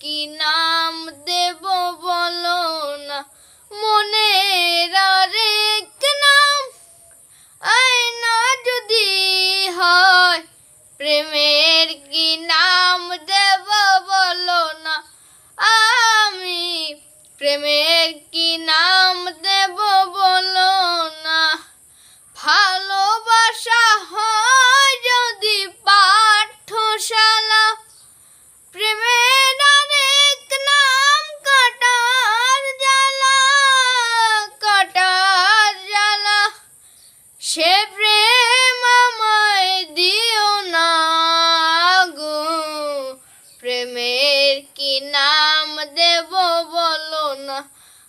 কি নাম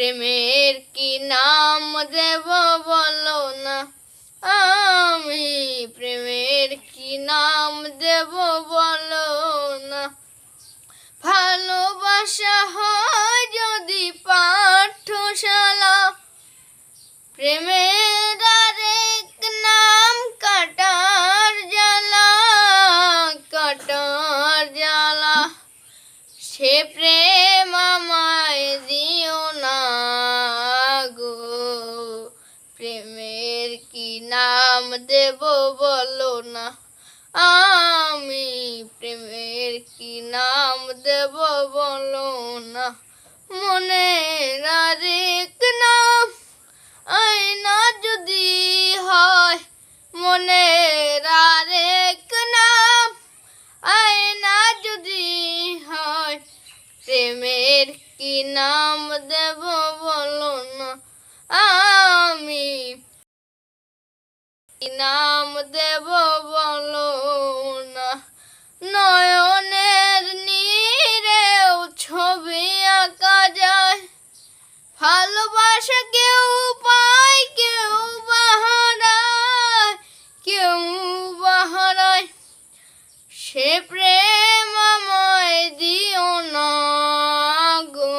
প্রেমের কি নাম দেব বলো না? আমি প্রেমের কি নাম দেব বলো না? ভালোবাসা হয় যদি পাঠশালা। প্রেমের আরেক নাম কাটার জ্বালা কাটার জ্বালা। সে প্রেম আমায় দিও দেব বলো না। আমি প্রেমের কি নাম দেব বলো না। মনের আরেক নাম আয়না যদি হয়, মনের আরেক নাম আয়না যদি হয়, প্রেমের কি নাম দেব বলো না। নাম দেব বলো না। নয়নের নীরেও ছবি আঁকা যায়। ভালোবাসা কেউ পায়, কেউ বাহারায় কেউ বাহারায়। সে প্রেম আমায় দিও না গো।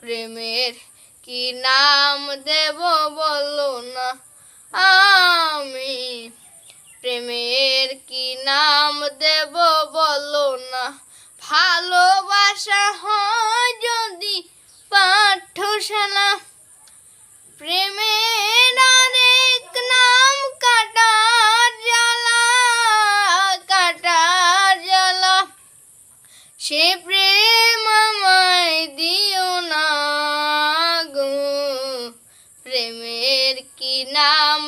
প্রেমের কি নাম দেব বলো না। আমি প্রেমের কি নাম দেব বলো না? ভালোবাসা হয় যদি পাঠশালা। প্রেমের আরেক নাম কাটার জ্বালা কাটার জ্বালা। সে প্রেম আমায় দিও না গো। প্রেমের কি নাম